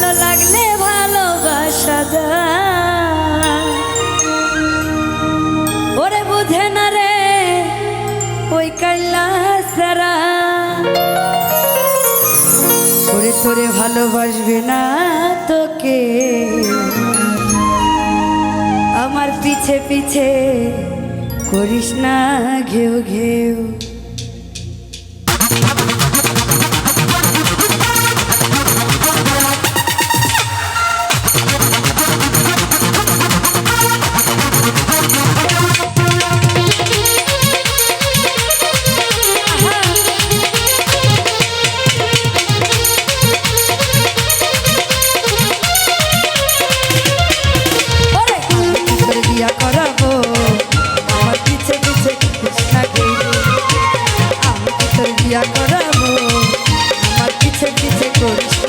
ভালো লাগলে ভালোবাসা ওরে বুঝে না রে ওই কৈলাসারা ওরে তোরে ভালোবাসবে না তোকে। আমার পিছে পিছে করিস না ঘেউ ঘেউ। মজা করাবো? আমার পিছে পিছে করছে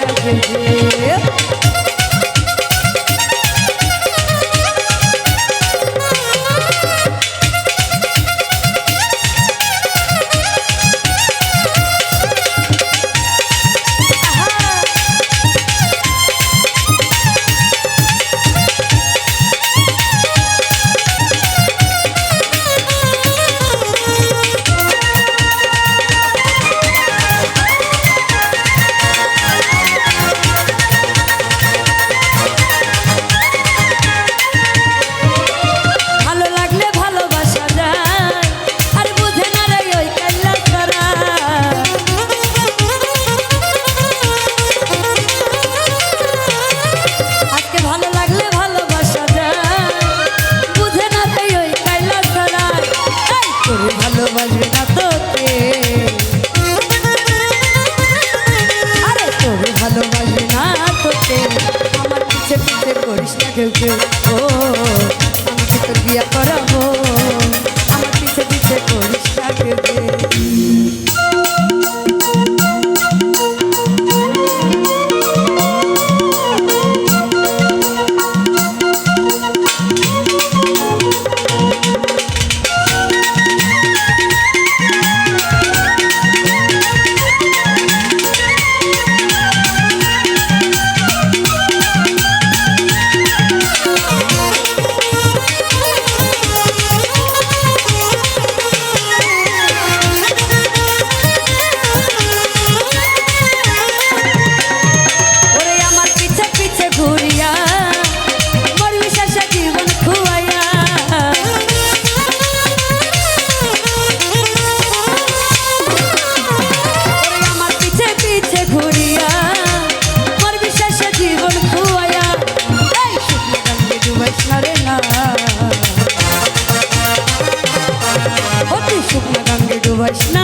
watch.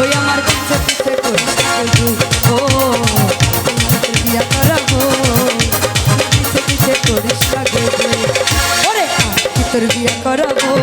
ওই আমার পিছে পিছে করবু ও বিয়া করব পিছে পিছে করিস তোর বিয়া করব